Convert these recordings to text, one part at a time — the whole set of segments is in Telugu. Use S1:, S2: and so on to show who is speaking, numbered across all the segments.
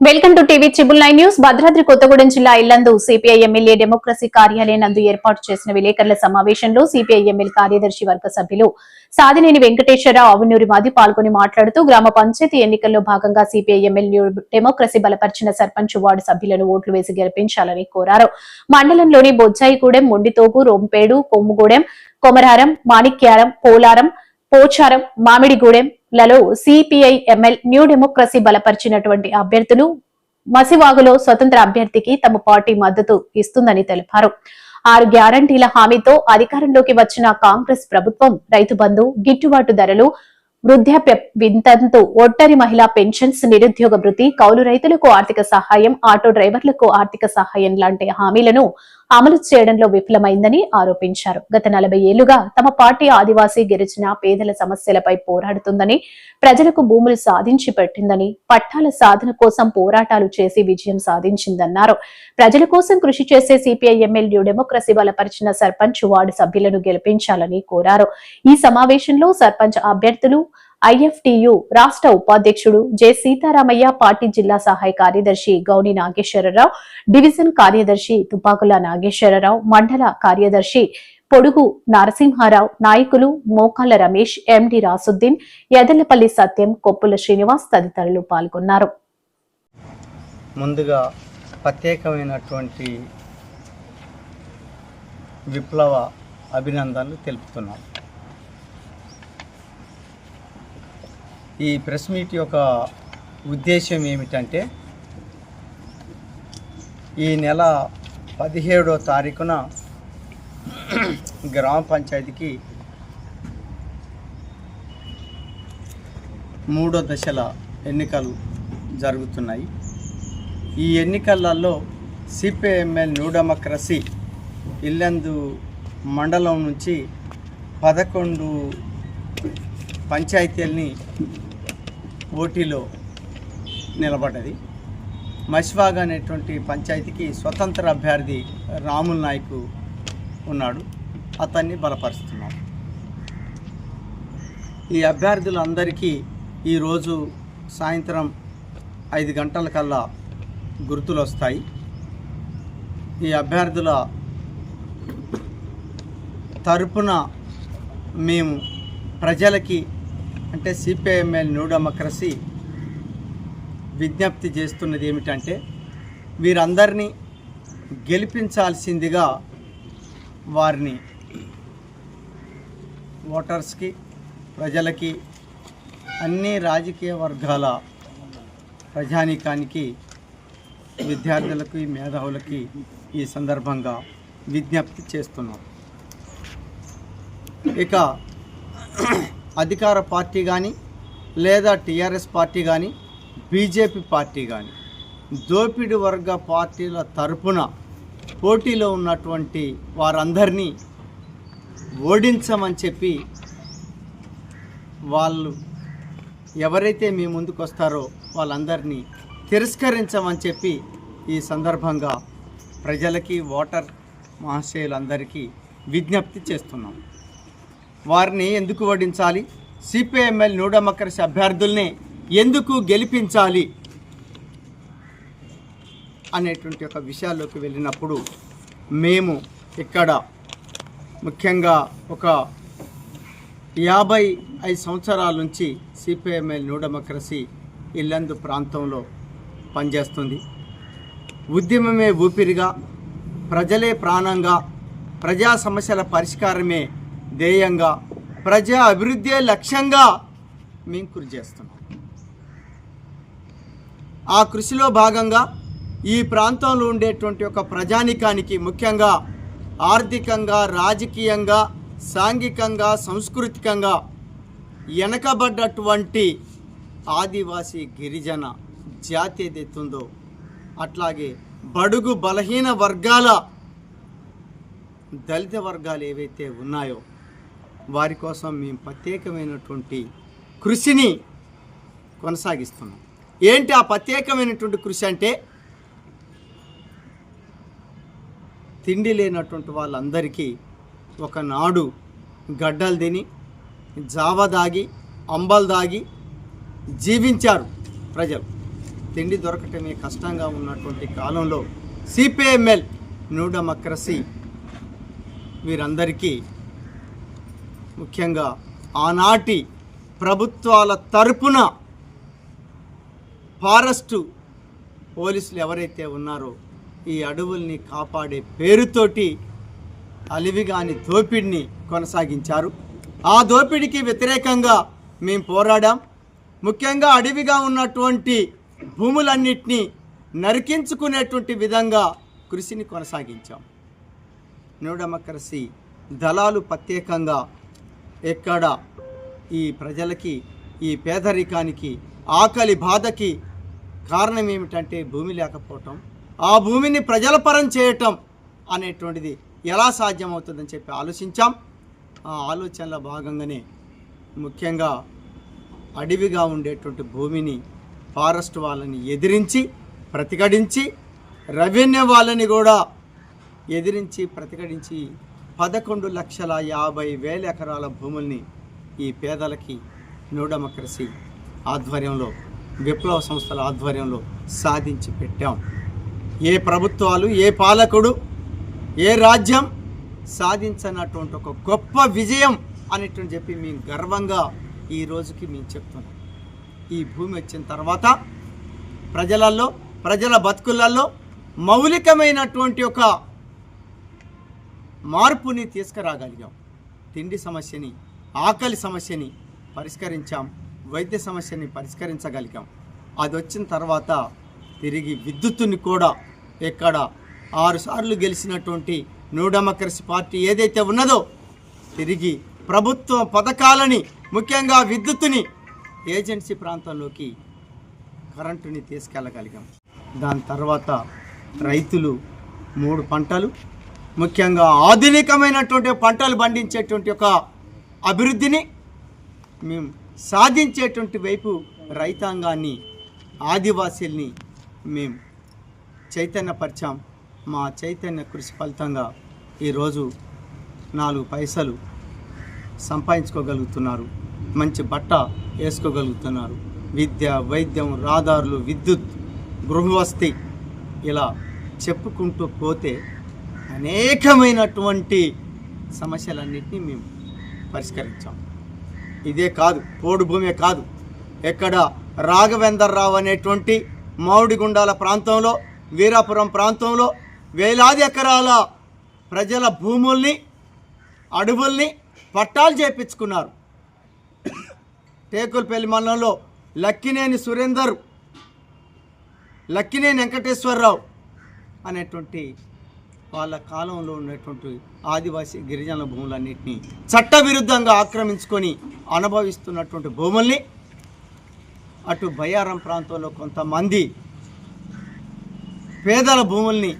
S1: Welcome to TV triple nine news. Bhadradri Kothagudem జిల్లా ఇల్లందు సిపిఐ ఎమ్మెల్యే డెమోక్రసీ కార్యాలయం నందు ఏర్పాటు చేసిన విలేకరుల సమావేశంలో సిపిఐ ఎమ్మెల్యే కార్యదర్శి వర్గ సభ్యులు సాదినేని వెంకటేశ్వరరావు అవినూరి మాది పాల్గొని మాట్లాడుతూ గ్రామ పంచాయతీ ఎన్నికల్లో భాగంగా సిపిఐ ఎమ్మెల్యే డెమోక్రసీ బలపరిచిన సర్పంచ్ వార్డు సభ్యులను ఓట్లు వేసి గెలిపించాలని కోరారు. మండలంలోని బొజ్జాయిగూడెం మొండితోపు రొంపేడు కొమ్ముగూడెం కొమరారం మాణిక్యారం పోలారం పోచారం మామిడిగూడెం లలో సిపిఐ ఎంఎల్ న్యూ డెమోక్రసీ బలపరిచినటువంటి అభ్యర్థులు మసివాగులో స్వతంత్ర అభ్యర్థికి తమ పార్టీ మద్దతు ఇస్తుందని తెలిపారు. ఆరు గ్యారంటీల హామీతో అధికారంలోకి వచ్చిన కాంగ్రెస్ ప్రభుత్వం రైతు బంధు గిట్టుబాటు ధరలు వృద్ధాప్య వింతంతు ఒట్టరి మహిళా పెన్షన్స్ నిరుద్యోగ భృతి కౌలు రైతులకు ఆర్థిక సహాయం ఆటో డ్రైవర్లకు ఆర్థిక సహాయం లాంటి హామీలను అమలు చేయడంలో విఫలమైందని ఆరోపించారు. గత నలభై ఏళ్ళుగా తమ పార్టీ ఆదివాసీ గిరిజన పేదల సమస్యలపై పోరాడుతుందని ప్రజలకు భూములు సాధించి పెట్టిందని పట్టాల సాధన కోసం పోరాటాలు చేసి విజయం సాధించిందన్నారు. ప్రజల కోసం కృషి చేసే సిపిఐ ఎమ్మెల్యే డెమోక్రసీ బలపరిచిన సర్పంచ్ వార్డు సభ్యులను గెలిపించాలని కోరారు. ఈ సమావేశంలో సర్పంచ్ అభ్యర్థులు ఐఎఫ్టియు రాష్ట్ర ఉపాధ్యక్షుడు జె సీతారామయ్య పార్టీ జిల్లా సహాయ కార్యదర్శి గౌని నాగేశ్వరరావు డివిజన్ కార్యదర్శి తుపాకుల నాగేశ్వరరావు మండల కార్యదర్శి పొడుగు నరసింహారావు నాయకులు మోకాల రమేష్ ఎండి రాసుద్దీన్ యదలపల్లి సత్యం కొప్పుల శ్రీనివాస్ తదితరులు పాల్గొన్నారు.
S2: ముందుగా ప్రత్యేకమైనటువంటి విప్లవ అభినందనలు తెలుపుతున్నాం. ఈ ప్రెస్ మీట్ యొక్క ఉద్దేశం ఏమిటంటే ఈ నెల పదిహేడో తారీఖున గ్రామ పంచాయతీకి మూడో దశల ఎన్నికలు జరుగుతున్నాయి. ఈ ఎన్నికలలో సిపిఎంఎల్ న్యూ డెమోక్రసీ ఇల్లందు మండలం నుంచి పదకొండు పంచాయతీల్ని పోటీలో నిలబడ్డది. మష్వాగ్ అనేటువంటి పంచాయతీకి స్వతంత్ర అభ్యర్థి రాముల్ నాయక్ ఉన్నాడు. అతన్ని బలపరుస్తున్నాం. ఈ అభ్యర్థులందరికీ ఈరోజు సాయంత్రం ఐదు గంటల కల్లా గుర్తులు వస్తాయి ఈ అభ్యర్థుల తరపున మేము ప్రజలకి అంటే సిపిఐఎంఎల్ న్యూ డెమోక్రసీ విజ్ఞప్తి చేస్తున్నది ఏమిటంటే వీరందరినీ గెలిపించాల్సిందిగా వారిని ఓటర్స్కి ప్రజలకి అన్ని రాజకీయ వర్గాల ప్రజానీకానికి విద్యార్థులకి మేధావులకి ఈ సందర్భంగా విజ్ఞప్తి చేస్తున్నాం. ఇక అధికార పార్టీ కానీ లేదా టీఆర్ఎస్ పార్టీ కానీ బీజేపీ పార్టీ కానీ దోపిడి వర్గ పార్టీల తరపున పోటీలో ఉన్నటువంటి వారందరినీ ఓడించమని చెప్పి వాళ్ళు ఎవరైతే మీ ముందుకు వస్తారో వాళ్ళందరినీ తిరస్కరించమని చెప్పి ఈ సందర్భంగా ప్రజలకి ఓటర్ మహాశయులందరికీ విజ్ఞప్తి చేస్తున్నాం. వారిని ఎందుకు ఓడించాలి? సిపిఐఎంఎల్ న్యూ డెమోక్రసీ అభ్యర్థుల్ని ఎందుకు గెలిపించాలి? అనేటువంటి ఒక విషయాల్లోకి వెళ్ళినప్పుడు మేము ఇక్కడ ముఖ్యంగా ఒక యాభై ఐదు సంవత్సరాల నుంచి సిపిఐఎంఎల్ న్యూ డెమోక్రసీ ఇల్లందు ప్రాంతంలో పనిచేస్తుంది. ఉద్యమమే ఊపిరిగా ప్రజలే ప్రాణంగా ప్రజా సమస్యల పరిష్కారమే ధ్యేయంగా ప్రజా అభివృద్ధే లక్ష్యంగా మేము కృషి చేస్తున్నాం. ఆ కృషిలో భాగంగా ఈ ప్రాంతంలో ఉండేటువంటి ఒక ప్రజానికానికి ముఖ్యంగా ఆర్థికంగా రాజకీయంగా సాంఘికంగా సాంస్కృతికంగా వెనకబడ్డటువంటి ఆదివాసీ గిరిజన జాతి ఏదైతుందో అట్లాగే బడుగు బలహీన వర్గాల దళిత వర్గాలు ఏవైతే ఉన్నాయో వారి కోసం మేము ప్రత్యేకమైనటువంటి కృషిని కొనసాగిస్తున్నాం. ఏంటి ఆ ప్రత్యేకమైనటువంటి కృషి అంటే తిండి లేనటువంటి వాళ్ళందరికీ ఒకనాడు గడ్డలు తిని జావ దాగి అంబలు దాగి జీవించారు ప్రజలు. తిండి దొరకటమే కష్టంగా ఉన్నటువంటి కాలంలో సిపిఎంఎల్ న్యూ డెమోక్రసీ వీరందరికీ ముఖ్యంగా ఆనాటి ప్రభుత్వాల తరపున ఫారెస్టు పోలీసులు ఎవరైతే ఉన్నారో ఈ అడవుల్ని కాపాడే పేరుతోటి అలివిగాని దోపిడిని కొనసాగించారు. ఆ దోపిడికి వ్యతిరేకంగా మేము పోరాడాం. ముఖ్యంగా అడవిగా ఉన్నటువంటి భూములన్నిటినీ నరికించుకునేటువంటి విధంగా కృషిని కొనసాగించాం. న్యూ డెమోక్రసీ దళాలు ప్రత్యేకంగా ఎక్కడ ఈ ప్రజలకి ఈ పేదరికానికి ఆకలి బాధకి కారణం ఏమిటంటే భూమి లేకపోవటం ఆ భూమిని ప్రజల పరం చేయటం అనేటువంటిది ఎలా సాధ్యమవుతుందని చెప్పి ఆలోచించాం. ఆ ఆలోచనలో భాగంగానే ముఖ్యంగా అడవిగా ఉండేటువంటి భూమిని ఫారెస్ట్ వాళ్ళని ఎదిరించి ప్రతిఘటించి రెవెన్యూ వాళ్ళని కూడా ఎదిరించి ప్రతిఘటించి పదకొండు లక్షల యాభై వేల ఎకరాల భూముల్ని ఈ పేదలకి న్యూ డెమోక్రసీ ఆధ్వర్యంలో విప్లవ సంస్థల ఆధ్వర్యంలో సాధించి పెట్టాం. ఏ ప్రభుత్వాలు ఏ పాలకుడు ఏ రాజ్యం సాధించనటువంటి ఒక గొప్ప విజయం అనేటువంటి చెప్పి మేము గర్వంగా ఈ రోజుకి మేము చెప్తున్నాం. ఈ భూమి వచ్చిన తర్వాత ప్రజలలో ప్రజల బతుకులలో మౌలికమైనటువంటి ఒక మార్పుని తీసుకురాగలిగాం. తిండి సమస్యని ఆకలి సమస్యని పరిష్కరించాం. వైద్య సమస్యని పరిష్కరించగలిగాం. అది వచ్చిన తర్వాత తిరిగి విద్యుత్తుని కూడా ఇక్కడ ఆరుసార్లు గెలిచినటువంటి న్యూ డెమోక్రసీ పార్టీ ఏదైతే ఉన్నదో తిరిగి ప్రభుత్వ పథకాలని ముఖ్యంగా విద్యుత్తుని ఏజెన్సీ ప్రాంతంలోకి కరెంటుని తీసుకెళ్ళగలిగాం. దాని తర్వాత రైతులు మూడు పంటలు ముఖ్యంగా ఆధునికమైనటువంటి పంటలు పండించేటువంటి ఒక అభివృద్ధిని మేము సాధించేటువంటి వైపు రైతాంగాన్ని ఆదివాసీల్ని మేము చైతన్యపరిచాం. మా చైతన్య కృషి ఫలితంగా ఈరోజు నాలుగు పైసలు సంపాదించుకోగలుగుతున్నారు. మంచి బట్ట వేసుకోగలుగుతున్నారు. విద్య వైద్యం రహదారులు విద్యుత్ గృహవస్తి ఇలా చెప్పుకుంటూ పోతే అనేకమైనటువంటి సమస్యలన్నింటినీ మేము పరిష్కరించాం. ఇదే కాదు పోడు భూమే కాదు. ఎక్కడ రాఘవేందర్రావు అనేటువంటి మామిడిగుండాల ప్రాంతంలో వీరాపురం ప్రాంతంలో వేలాది ఎకరాల ప్రజల భూముల్ని అడవుల్ని పట్టాలు చేపించుకున్నారు. టేకులపల్లి మండలంలో లక్కినేని సురేందర్ లక్కినేని వెంకటేశ్వరరావు అనేటువంటి వాళ్ళ కాలంలో ఉన్నటువంటి ఆదివాసీ గిరిజనుల భూములన్నింటినీ చట్టవిరుద్ధంగా ఆక్రమించుకొని అనుభవిస్తున్నటువంటి భూముల్ని అటు బయ్యారం ప్రాంతంలో కొంతమంది పేదల భూముల్ని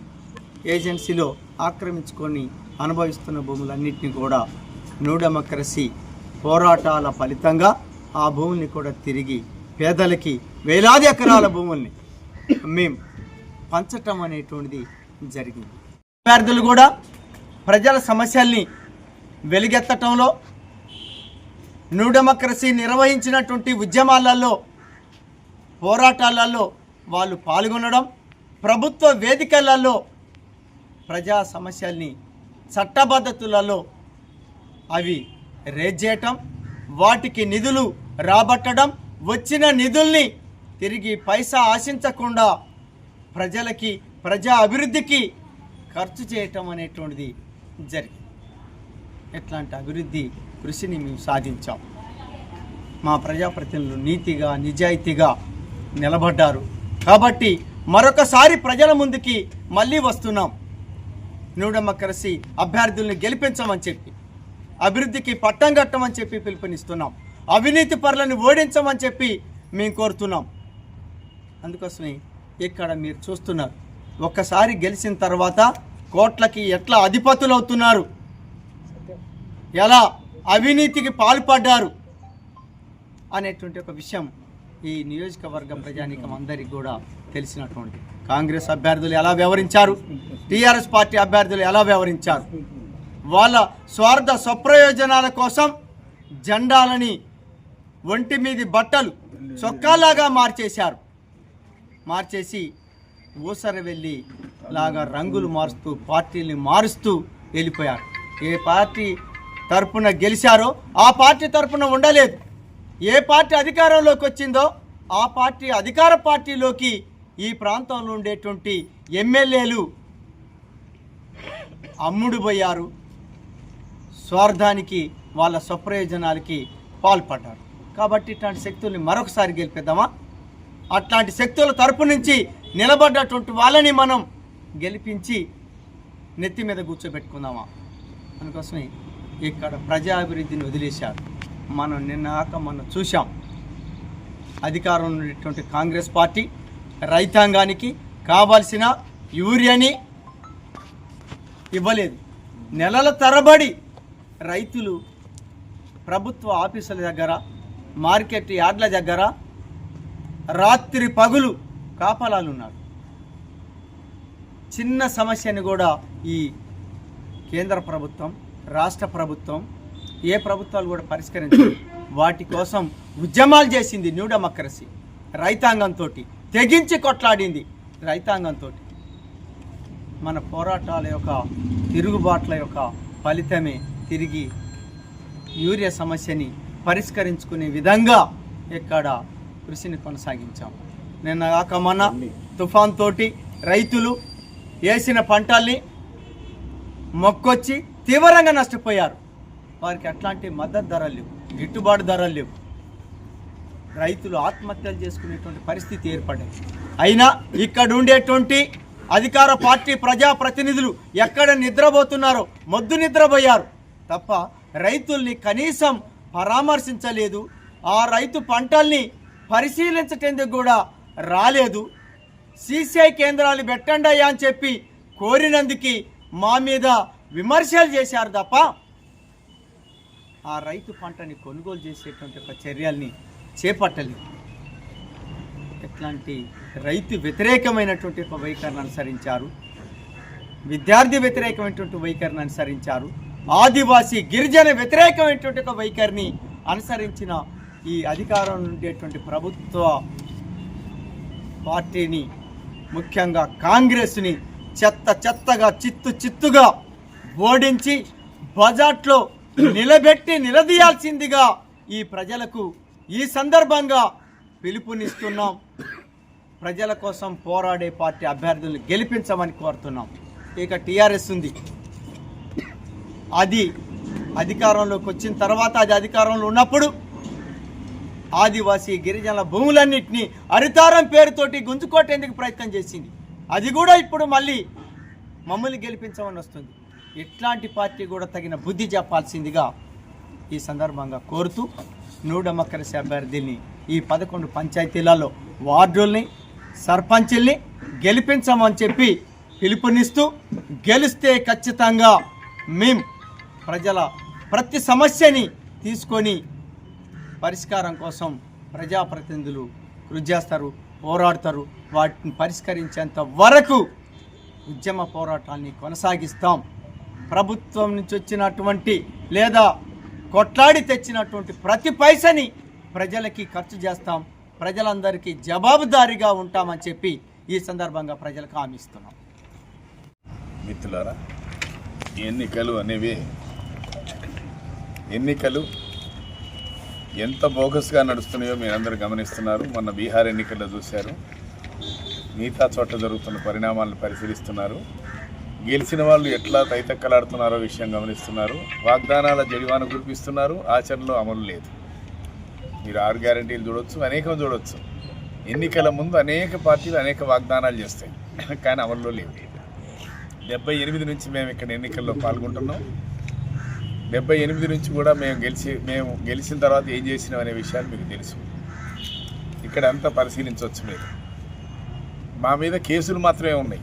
S2: ఏజెన్సీలో ఆక్రమించుకొని అనుభవిస్తున్న భూములన్నింటినీ కూడా న్యూ డెమోక్రసీ పోరాటాల ఫలితంగా ఆ భూముల్ని కూడా తిరిగి పేదలకి వేలాది ఎకరాల భూముల్ని మేము పంచటం అనేటువంటిది జరిగింది. విద్యార్థులు కూడా ప్రజల సమస్యల్ని వెలుగెత్తటంలో న్యూ డెమోక్రసీ నిర్వహించినటువంటి ఉద్యమాలలో పోరాటాలలో వాళ్ళు పాల్గొనడం ప్రభుత్వ వేదికలలో ప్రజా సమస్యల్ని చట్టబద్ధతులలో అవి రేజ్ చేయటం వాటికి నిధులు రాబట్టడం వచ్చిన నిధుల్ని తిరిగి పైసా ఆశించకుండా ప్రజలకి ప్రజా అభివృద్ధికి ఖర్చు చేయటం అనేటువంటిది జరిగింది. ఎట్లాంటి అభివృద్ధి కృషిని మేము సాధించాం. మా ప్రజాప్రతినిధులు నీతిగా నిజాయితీగా నిలబడ్డారు. కాబట్టి మరొకసారి ప్రజల ముందుకి మళ్ళీ వస్తున్నాం. న్యూ కలిసి అభ్యర్థుల్ని గెలిపించమని చెప్పి అభివృద్ధికి పట్టం కట్టమని చెప్పి పిలుపునిస్తున్నాం. అవినీతి పరులను ఓడించమని చెప్పి మేము కోరుతున్నాం. అందుకోసమే ఇక్కడ మీరు చూస్తున్నారు. ఒక్కసారి గెలిచిన తర్వాత కోట్లకి ఎట్లా అధిపతులు అవుతున్నారు ఎలా అవినీతికి పాల్పడ్డారు? అనేటువంటి ఒక విషయం ఈ నియోజకవర్గ ప్రజానీకం అందరికీ కూడా తెలిసినటువంటి. కాంగ్రెస్ అభ్యర్థులు ఎలా వ్యవహరించారు? టీఆర్ఎస్ పార్టీ అభ్యర్థులు ఎలా వ్యవహరించారు? వాళ్ళ స్వార్థ స్వప్రయోజనాల కోసం జెండాలని ఒంటి మీది బట్టలు చొక్కాలాగా మార్చేశారు. మార్చేసి ఊసర వెళ్ళి లాగా రంగులు మారుస్తూ పార్టీని మారుస్తూ వెళ్ళిపోయారు. ఏ పార్టీ తరపున గెలిచారో ఆ పార్టీ తరపున ఉండలేదు. ఏ పార్టీ అధికారంలోకి వచ్చిందో ఆ పార్టీ అధికార పార్టీలోకి ఈ ప్రాంతంలో ఉండేటువంటి ఎమ్మెల్యేలు అమ్ముడుపోయారు. స్వార్థానికి వాళ్ళ స్వప్రయోజనాలకి పాల్పడ్డారు. కాబట్టి ఇట్లాంటి శక్తుల్ని మరొకసారి గెలిపిద్దామా? అట్లాంటి శక్తుల తరపు నుంచి నిలబడ్డటువంటి వాళ్ళని మనం గెలిపించి నెత్తి మీద కూర్చోబెట్టుకుందామా? అందుకోసమే ఇక్కడ ప్రజాభివృద్ధిని వదిలేశారు. మనం నిన్నాక మనం చూసాం అధికారం ఉన్నటువంటి కాంగ్రెస్ పార్టీ రైతాంగానికి కావాల్సిన యూరియాని ఇవ్వలేదు. నెలల తరబడి రైతులు ప్రభుత్వ ఆఫీసుల దగ్గర మార్కెట్ యార్డ్ల దగ్గర రాత్రి పగులు కాపలాలు ఉన్నారు చిన్న సమస్యని కూడా ఈ కేంద్ర ప్రభుత్వం రాష్ట్ర ప్రభుత్వం ఏ ప్రభుత్వాలు కూడా పరిష్కరించారు వాటి కోసం ఉద్యమాలు చేసింది న్యూ డెమోక్రసీ రైతాంగంతో తెగించి కొట్లాడింది రైతాంగంతో మన పోరాటాల యొక్క తిరుగుబాట్ల యొక్క ఫలితమే తిరిగి యూరియా సమస్యని పరిష్కరించుకునే విధంగా ఇక్కడ కృషిని కొనసాగించాము నిన్న కాక మన తుఫాన్ తోటి రైతులు వేసిన పంటల్ని మొక్కొచ్చి తీవ్రంగా నష్టపోయారు. వారికి అట్లాంటి మద్దతు ధరలు లేవు గిట్టుబాటు ధరలు లేవు. రైతులు ఆత్మహత్యలు చేసుకునేటువంటి పరిస్థితి ఏర్పడింది. అయినా ఇక్కడ ఉండేటువంటి అధికార పార్టీ ప్రజాప్రతినిధులు ఎక్కడ నిద్రపోతున్నారో మొద్దు నిద్రపోయారు. తప్ప రైతుల్ని కనీసం పరామర్శించలేదు. ఆ రైతు పంటల్ని పరిశీలించటందుకు కూడా రాలేదు. సీసీఐ కేంద్రాలు పెట్టండి అయ్యా అని చెప్పి కోరినందుకు మా మీద విమర్శలు చేశారు తప్ప ఆ రైతు పంటని కొనుగోలు చేసేటువంటి ఒక చర్యల్ని చేపట్టలేదు. ఎట్లాంటి రైతు వ్యతిరేకమైనటువంటి ఒక వైఖరిని అనుసరించారు. విద్యార్థి వ్యతిరేకమైనటువంటి వైఖరిని అనుసరించారు. ఆదివాసీ గిరిజన వ్యతిరేకమైనటువంటి ఒక వైఖరిని అనుసరించిన ఈ అధికారం ఉండేటువంటి ప్రభుత్వ పార్టీని ముఖ్యంగా కాంగ్రెస్ని చెత్త చెత్తగా చిత్తు చిత్తుగా ఓడించి బజాట్లో నిలబెట్టి నిలదీయాల్సిందిగా ఈ ప్రజలకు ఈ సందర్భంగా పిలుపునిస్తున్నాం. ప్రజల కోసం పోరాడే పార్టీ అభ్యర్థులను గెలిపించమని కోరుతున్నాం. ఇక టీఆర్ఎస్ ఉంది. అది అధికారంలోకి వచ్చిన తర్వాత అది అధికారంలో ఉన్నప్పుడు ఆదివాసీ గిరిజనుల భూములన్నింటినీ హరితారం పేరుతోటి గుంజుకోటేందుకు ప్రయత్నం చేసింది. అది కూడా ఇప్పుడు మళ్ళీ మమ్మల్ని గెలిపించమని వస్తుంది. ఇట్లాంటి పార్టీ కూడా తగిన బుద్ధి చెప్పాల్సిందిగా ఈ సందర్భంగా కోరుతూ న్యూ అభ్యర్థిని ఈ పదకొండు పంచాయతీలలో వార్డుల్ని సర్పంచుల్ని గెలిపించమని చెప్పి పిలుపునిస్తూ గెలిస్తే ఖచ్చితంగా మేం ప్రజల ప్రతి సమస్యని తీసుకొని పరిష్కారం కోసం ప్రజాప్రతినిధులు కృషి చేస్తారు పోరాడతారు. వాటిని పరిష్కరించేంత వరకు ఉద్యమ పోరాటాన్ని కొనసాగిస్తాం. ప్రభుత్వం నుంచి వచ్చినటువంటి లేదా కొట్లాడి తెచ్చినటువంటి ప్రతి పైసని ప్రజలకి ఖర్చు చేస్తాం. ప్రజలందరికీ జవాబుదారీగా ఉంటామని చెప్పి ఈ సందర్భంగా ప్రజలకు హామీస్తున్నాం
S3: మిత్రులారా ఎన్నికలు అనేవి ఎన్నికలు ఎంత బోగస్గా నడుస్తున్నాయో మీరందరూ గమనిస్తున్నారు. మొన్న బీహార్ ఎన్నికల్లో చూశారు. మిగతా చోట్ల జరుగుతున్న పరిణామాలను పరిశీలిస్తున్నారు. గెలిచిన వాళ్ళు ఎట్లా తైతక్కలాడుతున్నారో విషయం గమనిస్తున్నారు. వాగ్దానాల జడివాను కురిపిస్తున్నారు. ఆచరణలో అమలు లేదు. మీరు ఆరు గ్యారంటీలు చూడొచ్చు అనేకం చూడొచ్చు. ఎన్నికల ముందు అనేక పార్టీలు అనేక వాగ్దానాలు చేస్తాయి. కానీ అమల్లో లేవు. డెబ్బై ఎనిమిది నుంచి మేము ఇక్కడ ఎన్నికల్లో పాల్గొంటున్నాం. డెబ్బై ఎనిమిది నుంచి కూడా మేము గెలిచి మేము గెలిచిన తర్వాత ఏం చేసినాం అనే విషయాలు మీకు తెలుసు. ఇక్కడ అంతా పరిశీలించవచ్చు మీరు. మా మీద కేసులు మాత్రమే ఉన్నాయి.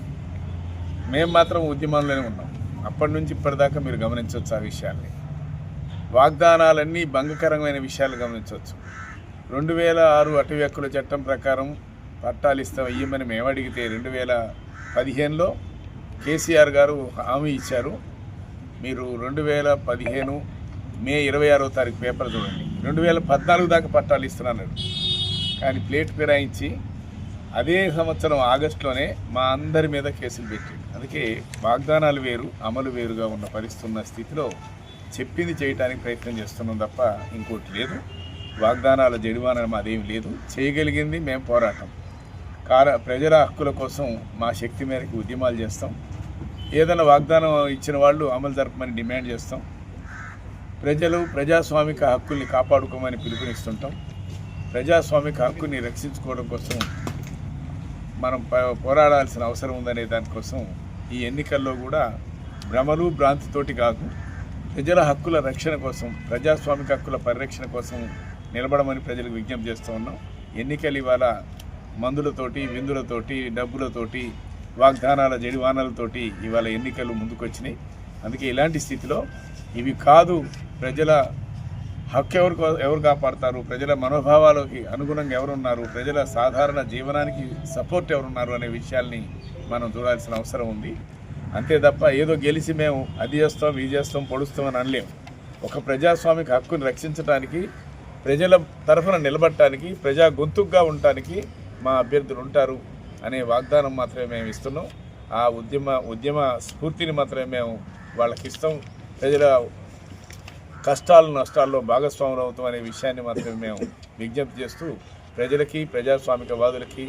S3: మేము మాత్రం ఉద్యమంలోనే ఉన్నాం. అప్పటి నుంచి ఇప్పటిదాకా మీరు గమనించవచ్చు ఆ విషయాల్ని వాగ్దానాలన్నీ భంగకరమైన విషయాలు గమనించవచ్చు. రెండు వేల ఆరు అటవీ హక్కుల చట్టం ప్రకారం పట్టాలు ఇస్తాం ఇయ్యమని మేము అడిగితే రెండు వేల పదిహేనులో కేసీఆర్ గారు హామీ ఇచ్చారు. మీరు రెండు వేల పదిహేను మే ఇరవై ఆరో తారీఖు పేపర్ చూడండి. రెండు వేల పద్నాలుగు దాకా పట్టాలు ఇస్తున్నాను కానీ ప్లేట్ ఫిరాయించి అదే సంవత్సరం ఆగస్టులోనే మా అందరి మీద కేసులు పెట్టింది అందుకే వాగ్దానాలు వేరు అమలు వేరుగా ఉన్న పరిస్థితి ఉన్న స్థితిలో చెప్పింది చేయడానికి ప్రయత్నం చేస్తున్నాం తప్ప ఇంకోటి లేదు. వాగ్దానాల జడివానం అదేమి లేదు. చేయగలిగింది మేము పోరాటం. కార ప్రజల హక్కుల కోసం మా శక్తి మేరకు ఉద్యమాలు చేస్తాం. ఏదైనా వాగ్దానం ఇచ్చిన వాళ్ళు అమలు జరపమని డిమాండ్ చేస్తాం. ప్రజలు ప్రజాస్వామిక హక్కుల్ని కాపాడుకోమని పిలుపునిస్తుంటాం. ప్రజాస్వామిక హక్కుని రక్షించుకోవడం కోసం మనం పోరాడాల్సిన అవసరం ఉందనే దానికోసం ఈ ఎన్నికల్లో కూడా భ్రమలు భ్రాంతితోటి కాదు ప్రజల హక్కుల రక్షణ కోసం ప్రజాస్వామిక హక్కుల పరిరక్షణ కోసం నిలబడమని ప్రజలకు విజ్ఞప్తి చేస్తూ ఉన్నాం. ఎన్నికలు ఇవాళ మందులతోటి విందులతోటి డబ్బులతోటి వాగ్దానాల జడివానాలతోటి ఇవాళ ఎన్నికలు ముందుకొచ్చినాయి. అందుకే ఇలాంటి స్థితిలో ఇవి కాదు ప్రజల హక్కు ఎవరు ఎవరు కాపాడతారు? ప్రజల మనోభావాలకి అనుగుణంగా ఎవరున్నారు? ప్రజల సాధారణ జీవనానికి సపోర్ట్ ఎవరున్నారు అనే విషయాల్ని మనం చూడాల్సిన అవసరం ఉంది. అంతే తప్ప ఏదో గెలిచి మేము అది చేస్తాం ఇది చేస్తాం పొడుస్తాం అని అనలేము ఒక ప్రజాస్వామిక హక్కుని రక్షించడానికి ప్రజల తరఫున నిలబడటానికి ప్రజా గొంతుగా ఉండటానికి మా అభ్యర్థులు ఉంటారు. అనే వాగ్దానం మాత్రమే మేము ఇస్తున్నాం. ఆ ఉద్యమ ఉద్యమ స్ఫూర్తిని మాత్రమే మేము వాళ్ళకి ఇస్తాం ప్రజల కష్టాలు నష్టాల్లో భాగస్వాములు అవుతాం అనే విషయాన్ని మాత్రమే మేము విజ్ఞప్తి చేస్తూ ప్రజలకి ప్రజాస్వామికవాదులకి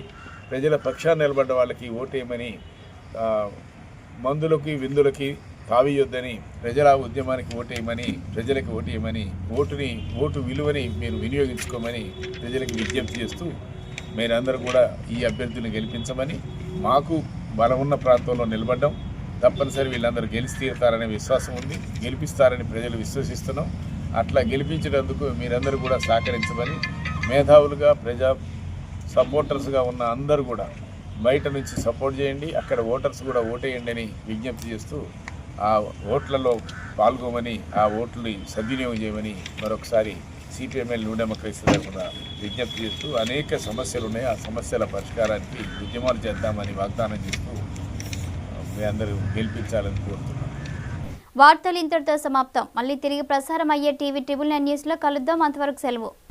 S3: ప్రజల పక్షాన్ని నిలబడ్డ వాళ్ళకి ఓటేయమని మందులకి విందులకి కావియొద్దని ప్రజల ఉద్యమానికి ఓటేయమని ప్రజలకు ఓటేయమని ఓటుని ఓటు విలువని మీరు వినియోగించుకోమని ప్రజలకు విజ్ఞప్తి చేస్తూ మీరందరూ కూడా ఈ అభ్యర్థులను గెలిపించమని మాకు బలం ఉన్న ప్రాంతంలో నిలబడ్డం తప్పనిసరి వీళ్ళందరూ గెలిచి తీరుతారనే విశ్వాసం ఉంది గెలిపిస్తారని ప్రజలు విశ్వసిస్తున్నాం. అట్లా గెలిపించినందుకు మీరందరూ కూడా సహకరించమని మేధావులుగా ప్రజా సపోర్టర్స్గా ఉన్న అందరూ కూడా బయట నుంచి సపోర్ట్ చేయండి అక్కడ ఓటర్స్ కూడా ఓటేయండి అని విజ్ఞప్తి చేస్తూ ఆ ఓట్లలో పాల్గొమని ఆ ఓట్లని సద్వినియోగం చేయమని మరొకసారి సిపిఎంఎల్ న్యూ డెమోక్రసీ తరఫున విజ్ఞప్తి చేస్తూ అనేక సమస్యలు ఉన్నాయి ఆ సమస్యల పరిష్కారానికి ఉద్యమాలు చేద్దామని వాగ్దానం చేస్తూ మీ అందరూ గెలిపించాలని కోరుతున్నాను
S4: వార్తలు ఇంతటితో సమాప్తం. మళ్ళీ తిరిగి ప్రసారం అయ్యే టీవీ ట్రిబుల్ నైన్ న్యూస్లో కలుద్దాం. అంతవరకు సెలవు.